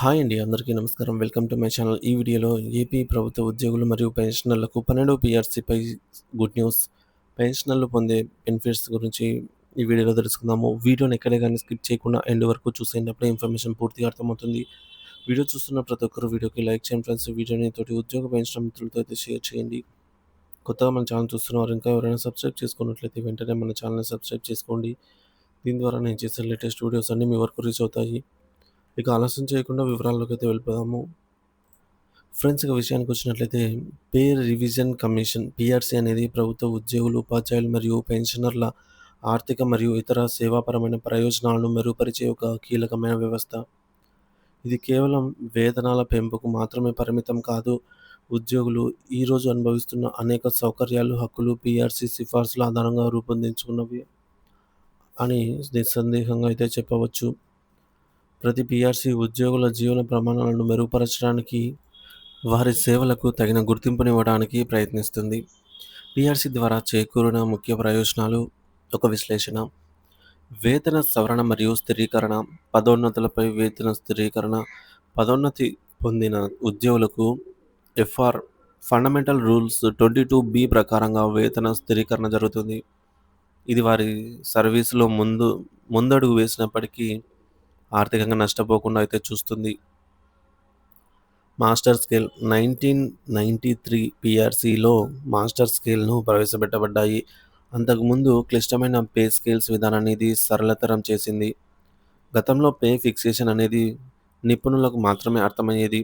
Hi అండి. అందరికీ నమస్కారం. Welcome to my channel. ఈ వీడియోలో ఏపీ ప్రభుత్వ ఉద్యోగులు మరియు పెన్షనర్లకు 12 పీఆర్సీపై గుడ్ న్యూస్. పెన్షనర్లు పొందే బెనిఫిట్స్ గురించి ఈ వీడియోలో తెలుసుకుందాము. వీడియోని ఎక్కడే కానీ స్కిప్ చేయకుండా ఎండ్ వరకు చూసేటప్పుడు ఇన్ఫర్మేషన్ పూర్తిగా అర్థమవుతుంది. వీడియో చూస్తున్న ప్రతి ఒక్కరు వీడియోకి లైక్ చేయండి ఫ్రెండ్స్. వీడియోని తోటి ఉద్యోగ పెన్షన్ మిత్రులతో అయితే షేర్ చేయండి. కొత్తగా మన ఛానల్ చూస్తున్నవారు ఇంకా ఎవరైనా సబ్స్క్రైబ్ చేసుకున్నట్లయితే వెంటనే మన ఛానల్‌ని సబ్స్క్రైబ్ చేసుకోండి. దీని ద్వారా నేను చేసే లేటెస్ట్ వీడియోస్ అన్నీ మీ వరకు రీచ్ అవుతాయి. ఇక ఆలస్యం చేయకుండా వివరాల్లోకి అయితే వెళ్ళిపోదాము. ఫ్రెండ్స్ ఇక విషయానికి వచ్చినట్లయితే పే రివిజన్ కమిషన్ పీఆర్సీ అనేది ప్రభుత్వ ఉద్యోగులు, ఉపాధ్యాయులు మరియు పెన్షనర్ల ఆర్థిక మరియు ఇతర సేవాపరమైన ప్రయోజనాలను మెరుగుపరిచే ఒక కీలకమైన వ్యవస్థ. ఇది కేవలం వేతనాల పెంపుకు మాత్రమే పరిమితం కాదు. ఉద్యోగులు ఈరోజు అనుభవిస్తున్న అనేక సౌకర్యాలు, హక్కులు పిఆర్సీ సిఫార్సుల ఆధారంగా రూపొందించుకున్నవి అని నిస్సందేహంగా అయితే చెప్పవచ్చు. ప్రతి పీఆర్సీ ఉద్యోగుల జీవన ప్రమాణాలను మెరుగుపరచడానికి, వారి సేవలకు తగిన గుర్తింపునివ్వడానికి ప్రయత్నిస్తుంది. పీఆర్సీ ద్వారా చేకూరిన ముఖ్య ప్రయోజనాలు ఒక విశ్లేషణ. వేతన సవరణ మరియు స్థిరీకరణ, పదోన్నతులపై వేతన స్థిరీకరణ, పదోన్నతి పొందిన ఉద్యోగులకు ఎఫ్ఆర్ ఫండమెంటల్ రూల్స్ 22బి ప్రకారంగా వేతన స్థిరీకరణ జరుగుతుంది. ఇది వారి సర్వీసులో ముందు ముందడుగు వేసినప్పటికీ ఆర్థికంగా నష్టపోకుండా అయితే చూస్తుంది. Master scale nineteen ninety three పిఆర్సిలో master స్కేల్‌ను ప్రవేశపెట్టబడ్డాయి. అంతకుముందు క్లిష్టమైన పే స్కేల్స్ విధానాన్ని ఇది సరళతరం చేసింది. గతంలో పే ఫిక్సేషన్ అనేది నిపుణులకు మాత్రమే అర్థమయ్యేది.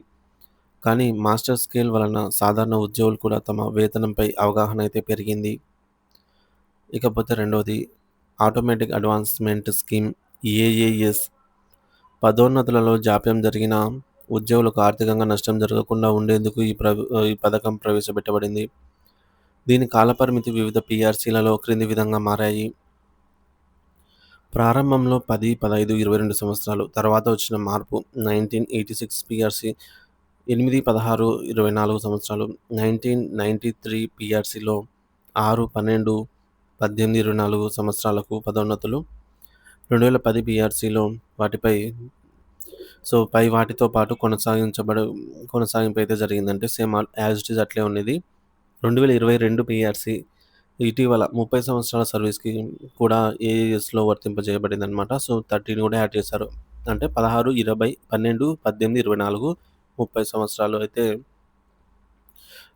కానీ మాస్టర్ స్కేల్ వలన సాధారణ ఉద్యోగులు కూడా తమ వేతనంపై అవగాహన అయితే పెరిగింది. ఇకపోతే రెండవది ఆటోమేటిక్ అడ్వాన్స్‌మెంట్ స్కీమ్ ఏఏఎస్. పదోన్నతులలో జాప్యం జరిగిన ఉద్యోగులకు ఆర్థికంగా నష్టం జరగకుండా ఉండేందుకు ఈ ప్ర ఈ పథకం ప్రవేశపెట్టబడింది. దీని కాలపరిమితి వివిధ పీఆర్సీలలో క్రింది విధంగా మారాయి. ప్రారంభంలో 10, 15, 22 సంవత్సరాలు. తర్వాత వచ్చిన మార్పు 1986 పీఆర్సీ 8, 16, 24 సంవత్సరాలు. 1993 పీఆర్సీలో 6, 12, 18, 24 సంవత్సరాలకు పదోన్నతులు. 2010 పీఆర్సీలో వాటిపై సో, పై వాటితో పాటు కొనసాగించబడ కొనసాగింపు అయితే జరిగిందంటే సేమ్ యాజ్ ఇట్ ఈజ్ అట్లే ఉన్నది. 2022 పీఆర్సీ ఇటీవల 30 సంవత్సరాల సర్వీస్‌కి కూడా ఏఏఎస్‌లో వర్తింపజేయబడిందనమాట. సో, 13 కూడా యాడ్ చేశారు. అంటే 16, 20, 12, 18, 24, 30 సంవత్సరాలు అయితే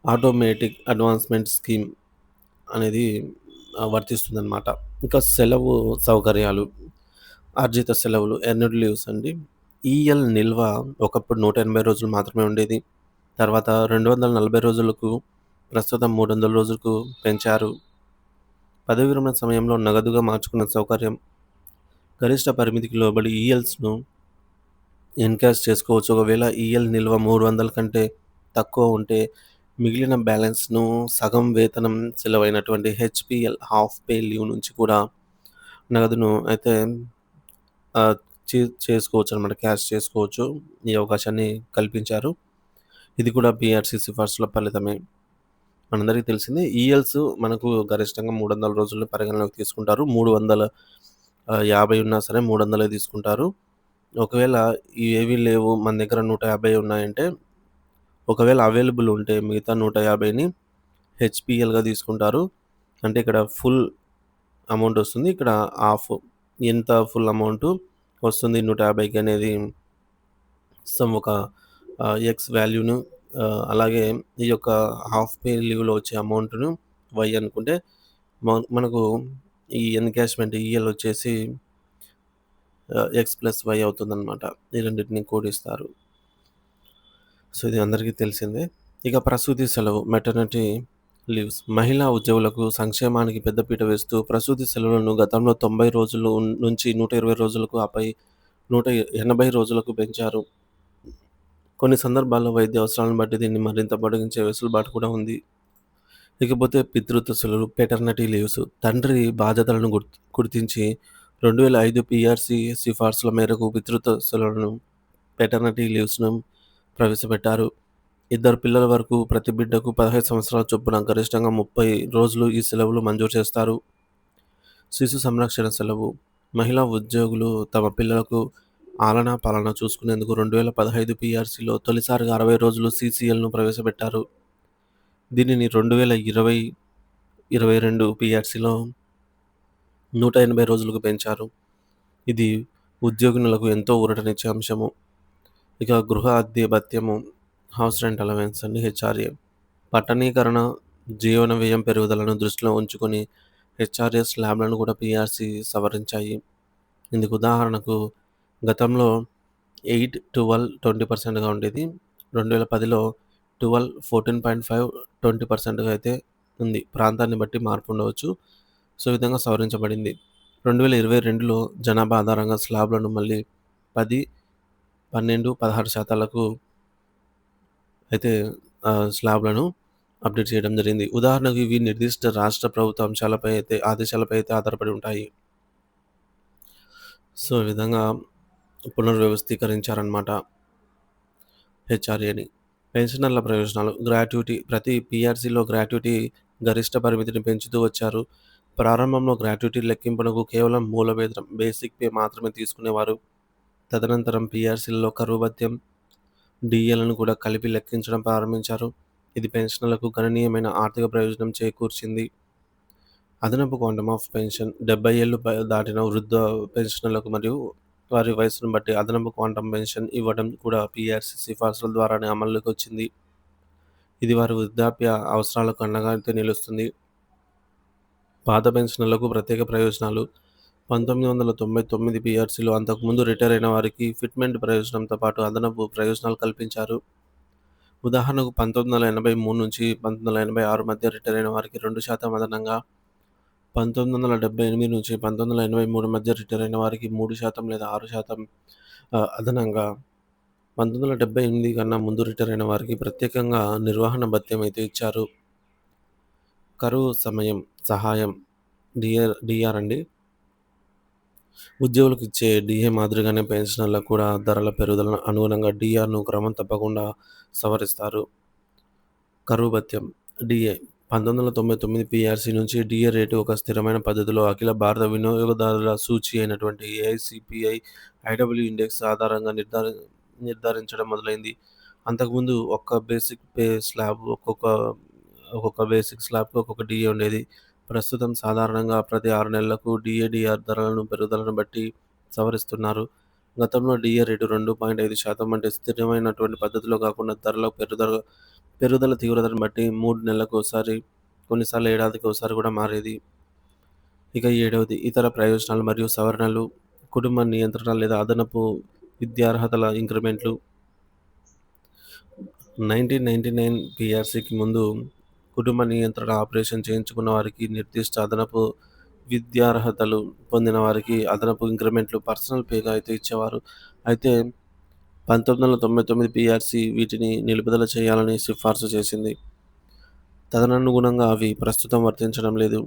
ఆటోమేటిక్ అడ్వాన్స్‌మెంట్ స్కీమ్ అనేది వర్తిస్తుందన్నమాట ఇంకా సెలవు సౌకర్యాలు, ఆర్జిత సెలవులు ఎర్న్డ్ లీవ్స్ అండి. ఈఎల్ నిల్వ ఒకప్పుడు 180 రోజులు మాత్రమే ఉండేది. తర్వాత 240 రోజులకు, ప్రస్తుతం 300 రోజులకు పెంచారు. పదవి విరమణ సమయంలో నగదుగా మార్చుకున్న సౌకర్యం. గరిష్ట పరిమితికి లోబడి ఈఎల్స్‌ను ఎన్‌కాష్ చేసుకోవచ్చు. ఒకవేళ ఈఎల్ నిల్వ 300 కంటే తక్కువ ఉంటే మిగిలిన బ్యాలెన్స్‌ను సగం వేతనం సెలవైనటువంటి హెచ్పిఎల్ హాఫ్ పే లీవ్ నుంచి కూడా నగదును అయితే చేసుకోవచ్చు అనమాట క్యాష్ చేసుకోవచ్చు. ఈ అవకాశాన్ని కల్పించారు. ఇది కూడా పీఆర్సీ సిఫార్సుల ఫలితమే. మనందరికీ తెలిసిందే ఈఎల్స్ మనకు గరిష్టంగా మూడు వందల రోజుల్లో పరిగణలోకి తీసుకుంటారు. మూడు వందల యాభై ఉన్నా సరే 300 తీసుకుంటారు. ఒకవేళ ఏవి లేవు మన దగ్గర 150 ఉన్నాయంటే ఒకవేళ అవైలబుల్ ఉంటే మిగతా నూట యాభైని హెచ్పిఎల్గా తీసుకుంటారు. అంటే ఇక్కడ ఫుల్ అమౌంట్ వస్తుంది. ఇక్కడ హాఫ్ ఎంత ఫుల్ అమౌంటు వస్తుంది 150కి అనేది సమ్ ఒక ఎక్స్ వాల్యూను అలాగే ఈ యొక్క హాఫ్ పే లీవ్‌లో వచ్చే అమౌంట్‌ను వై అనుకుంటే మనకు ఈ ఎన్‌కాష్‌మెంట్ ఈఎల్ వచ్చేసి ఎక్స్ ప్లస్ వై అవుతుందనమాట. ఈ రెండింటిని కూడిస్తారు. సో, ఇది అందరికీ తెలిసిందే. ఇక ప్రసూతి సెలవు మెటర్నిటీ లీవ్స్. మహిళా ఉద్యోగులకు సంక్షేమానికి పెద్దపీట వేస్తూ ప్రసూతి సెలవులను గతంలో 90 రోజులు నుంచి 120 రోజులకు ఆపై 180 రోజులకు పెంచారు. కొన్ని సందర్భాల్లో వైద్య అవసరాలను బట్టి దీన్ని మరింత పొడిగించే వెసులుబాటు కూడా ఉంది. ఇకపోతే పితృత్వ సెలవులు పెటర్నటీ లీవ్స్. తండ్రి బాధ్యతలను గుర్త్ గుర్తించి 2005 పీఆర్సీ సిఫార్సుల మేరకు పితృత్వ సెలవులను పెటర్నిటీ లీవ్స్‌ను ప్రవేశపెట్టారు. ఇద్దరు పిల్లల వరకు ప్రతి బిడ్డకు 15 సంవత్సరాల చొప్పున గరిష్టంగా 30 రోజులు ఈ సెలవులు మంజూరు చేస్తారు. శిశు సంరక్షణ సెలవు. మహిళా ఉద్యోగులు తమ పిల్లలకు ఆలనా పాలన చూసుకునేందుకు 2015 పీఆర్సీలో తొలిసారిగా 60 రోజులు సీసీఎల్‌ను ప్రవేశపెట్టారు. దీనిని 2020, 22 పీఆర్సీలో 180 రోజులకు పెంచారు. ఇది ఉద్యోగినులకు ఎంతో ఊరటనిచ్చే అంశము. ఇక గృహ అద్దె భత్యము, హౌస్ రెంట్ అలవెన్స్ అండి హెచ్ఆర్ఏ. పట్టణీకరణ, జీవన వ్యయం పెరుగుదలను దృష్టిలో ఉంచుకొని హెచ్ఆర్ఏ స్లాబ్‌లను కూడా పిఆర్సి సవరించాయి. ఇందుకు ఉదాహరణకు గతంలో 8, 12, 20%గా ఉండేది. 2010లో 12, 14.5, 20%గా అయితే ఉంది. ప్రాంతాన్ని బట్టి మార్పు ఉండవచ్చు. సో, విధంగా సవరించబడింది. 2022లో జనాభా ఆధారంగా స్లాబ్‌లను మళ్ళీ 10, 12, 16 శాతాలకు అయితే స్లాబ్‌లను అప్‌డేట్ చేయడం జరిగింది. ఉదాహరణకు ఇవి నిర్దిష్ట రాష్ట్ర ప్రభుత్వ అంశాలపై అయితే ఆదేశాలపై అయితే ఆధారపడి ఉంటాయి. సో, ఈ విధంగా పునర్వ్యవస్థీకరించారనమాట. హెచ్ఆర్ఏని. పెన్షనర్ల ప్రయోజనాలు గ్రాట్యుటీ ప్రతి పీఆర్సీలో గ్రాట్యుటీ గరిష్ట పరిమితిని పెంచుతూ వచ్చారు. ప్రారంభంలో గ్రాట్యుటీ లెక్కింపునకు కేవలం మూల వేతనం బేసిక్ పే మాత్రమే తీసుకునేవారు. తదనంతరం పీఆర్సీలలో కరువు భత్యం, డీఏలను కూడా కలిపి లెక్కించడం ప్రారంభించారు. ఇది పెన్షనర్లకు గణనీయమైన ఆర్థిక ప్రయోజనం చేకూర్చింది. అదనపు క్వాంటమ్ ఆఫ్ పెన్షన్ డెబ్బై ఏళ్ళు దాటిన వృద్ధ పెన్షనర్లకు మరియు వారి వయసును బట్టి అదనపు క్వాంటమ్ పెన్షన్ ఇవ్వడం కూడా పీఆర్సీ సిఫార్సుల ద్వారానే అమల్లోకి వచ్చింది. ఇది వారి వృద్ధాప్య అవసరాలకు అండగా నిలుస్తుంది. పాత పెన్షనర్లకు ప్రత్యేక ప్రయోజనాలు పంతొమ్మిది వందల తొంభై తొమ్మిది పిఆర్సీలో అంతకుముందు రిటైర్ అయిన వారికి ఫిట్మెంట్ ప్రయోజనంతో పాటు అదనపు ప్రయోజనాలు కల్పించారు. ఉదాహరణకు పంతొమ్మిది వందల ఎనభై మూడు నుంచి పంతొమ్మిది వందల ఎనభై ఆరు మధ్య రిటైర్ అయిన వారికి రెండు శాతం అదనంగా పంతొమ్మిది వందల డెబ్బై ఎనిమిది నుంచి పంతొమ్మిది వందల ఎనభై మూడు మధ్య రిటైర్ అయిన వారికి మూడు శాతం లేదా ఆరు శాతం అదనంగా పంతొమ్మిది వందల డెబ్బై ఎనిమిది కన్నా ముందు రిటైర్ అయిన వారికి ప్రత్యేకంగా నిర్వహణ భత్యం అయితే ఇచ్చారు. కరువు సమయం సహాయం డిఆర్ డిఆర్ అండి. ఉద్యోగులకు ఇచ్చే డీఏ మాదిరిగానే పెన్షనర్లకు కూడా ధరల పెరుగుదలకు అనుగుణంగా డిఆర్ను క్రమం తప్పకుండా సవరిస్తారు. కరువు భత్యం డీఏ 1999 పీఆర్సీ నుంచి డిఏ రేటు ఒక స్థిరమైన పద్ధతిలో అఖిల భారత వినియోగదారుల సూచీ అయినటువంటి ఏఐసిపిఐ ఐడబ్ల్యూ ఇండెక్స్ ఆధారంగా నిర్ధారి నిర్ధారించడం మొదలైంది. అంతకుముందు ఒక్క బేసిక్ పే స్లాబ్ ఒక్కొక్క ఒక్కొక్క బేసిక్ స్లాబ్‌కి ఒక్కొక్క డిఏ ఉండేది. ప్రస్తుతం సాధారణంగా ప్రతి ఆరు నెలలకు డిఏడిఆర్ ధరలను పెరుగుదలను బట్టి సవరిస్తున్నారు. గతంలో డిఏ రేటు 2.5% అంటే స్థిరమైనటువంటి పద్ధతిలో కాకుండా ధరల పెరుగుదల పెరుగుదల తీవ్రతను బట్టి మూడు నెలలకు ఒకసారి కొన్నిసార్లు ఏడాదికి ఒకసారి కూడా మారేది. ఇక ఏడవది ఇతర ప్రయోజనాలు మరియు సవరణలు కుటుంబ నియంత్రణ లేదా అదనపు విద్యార్హతల ఇంక్రిమెంట్లు నైన్టీన్ నైన్టీ నైన్ పిఆర్సీకి ముందు కుటుంబ నియంత్రణ ఆపరేషన్ చేయించుకున్న వారికి నిర్దిష్ట అదనపు విద్యార్హతలు పొందిన వారికి అదనపు ఇంక్రిమెంట్లు పర్సనల్ పేగా అయితే ఇచ్చేవారు. అయితే పంతొమ్మిది వందల తొంభై తొమ్మిది పిఆర్సి వీటిని నిలుపుదల చేయాలని సిఫార్సు చేసింది. తదనుగుణంగా అవి ప్రస్తుతం వర్తించడం లేదు.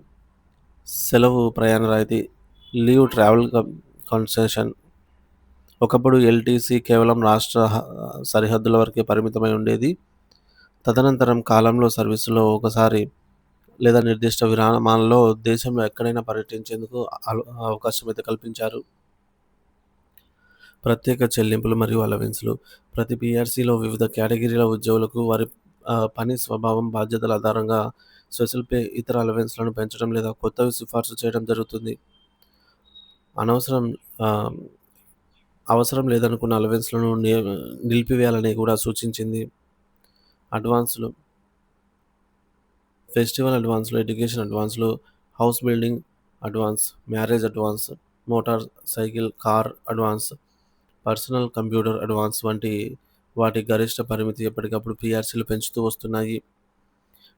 సెలవు ప్రయాణ రాయితీ లీవ్ ట్రావెల్ కన్సెషన్ ఒకప్పుడు ఎల్టీసీ కేవలం రాష్ట్ర సరిహద్దుల వరకే పరిమితమై ఉండేది. తదనంతరం కాలంలో సర్వీసులో ఒకసారి లేదా నిర్దిష్ట విరామాల్లో దేశంలో ఎక్కడైనా పర్యటించేందుకు అవకాశం అయితే కల్పించారు. ప్రత్యేక చెల్లింపులు మరియు అలవెన్స్‌లు ప్రతి పిఆర్సీలో వివిధ కేటగిరీల ఉద్యోగులకు వారి పని స్వభావం, బాధ్యతల ఆధారంగా స్పెషల్ పే, ఇతర అలవెన్స్‌లను పెంచడం లేదా కొత్తవి సిఫార్సు చేయడం జరుగుతుంది. అనవసరం అవసరం లేదనుకున్న అలవెన్స్‌లను ని నిలిపివేయాలని కూడా సూచించింది. అడ్వాన్స్‌లు ఫెస్టివల్ అడ్వాన్స్‌లు, education అడ్వాన్స్‌లు, house building advance, marriage advance, motorcycle, car advance, personal computer advance వంటి వాటి గరిష్ట పరిమితి ఎప్పటికప్పుడు పిఆర్సీలు పెంచుతూ వస్తున్నాయి.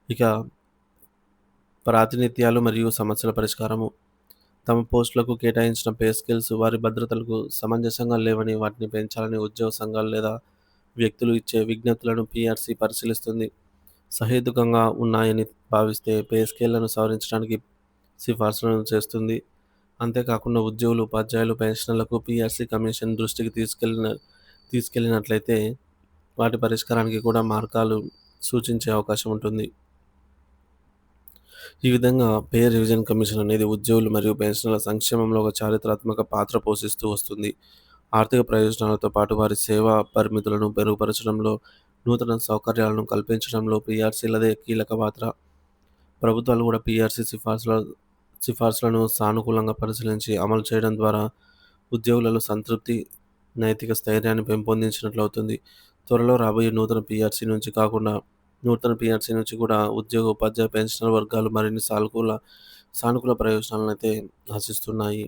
ఇక ప్రాతినిధ్యాలు మరియు సమస్యల పరిష్కారము తమ పోస్టులకు కేటాయించిన పే స్కేల్స్ వారి భద్రతలకు సమంజసంగా లేవని వాటిని పెంచాలని ఉద్యోగ సంఘాలు లేదా వ్యక్తులు ఇచ్చే విజ్ఞప్తులను పీఆర్సీ పరిశీలిస్తుంది. సహేతుకంగా ఉన్నాయని భావిస్తే పే స్కేల్‌లను సవరించడానికి సిఫార్సులను చేస్తుంది. అంతేకాకుండా ఉద్యోగులు, ఉపాధ్యాయులు, పెన్షనర్లకు పీఆర్సీ కమిషన్ దృష్టికి తీసుకెళ్ళిన తీసుకెళ్ళినట్లయితే వాటి పరిష్కారానికి కూడా మార్గాలు సూచించే అవకాశం ఉంటుంది. ఈ విధంగా పే రివిజన్ కమిషన్ అనేది ఉద్యోగులు మరియు పెన్షనర్ల సంక్షేమంలో ఒక చారిత్రాత్మక పాత్ర పోషిస్తూ వస్తుంది. ఆర్థిక ప్రయోజనాలతో పాటు వారి సేవా పరిమితులను మెరుగుపరచడంలో, నూతన సౌకర్యాలను కల్పించడంలో పీఆర్సీలదే కీలక పాత్ర. ప్రభుత్వాలు కూడా పీఆర్సీ సిఫార్సుల సిఫార్సులను సానుకూలంగా పరిశీలించి అమలు చేయడం ద్వారా ఉద్యోగులలో సంతృప్తి, నైతిక స్థైర్యాన్ని పెంపొందించినట్లవుతుంది. త్వరలో రాబోయే నూతన పీఆర్సీ నుంచి కాకుండా నూతన పీఆర్సీ నుంచి కూడా ఉద్యోగ, ఉపాధ్యాయ, పెన్షనర్ వర్గాలు మరిన్ని సానుకూల సానుకూల ప్రయోజనాలను అయితే ఆశిస్తున్నాయి.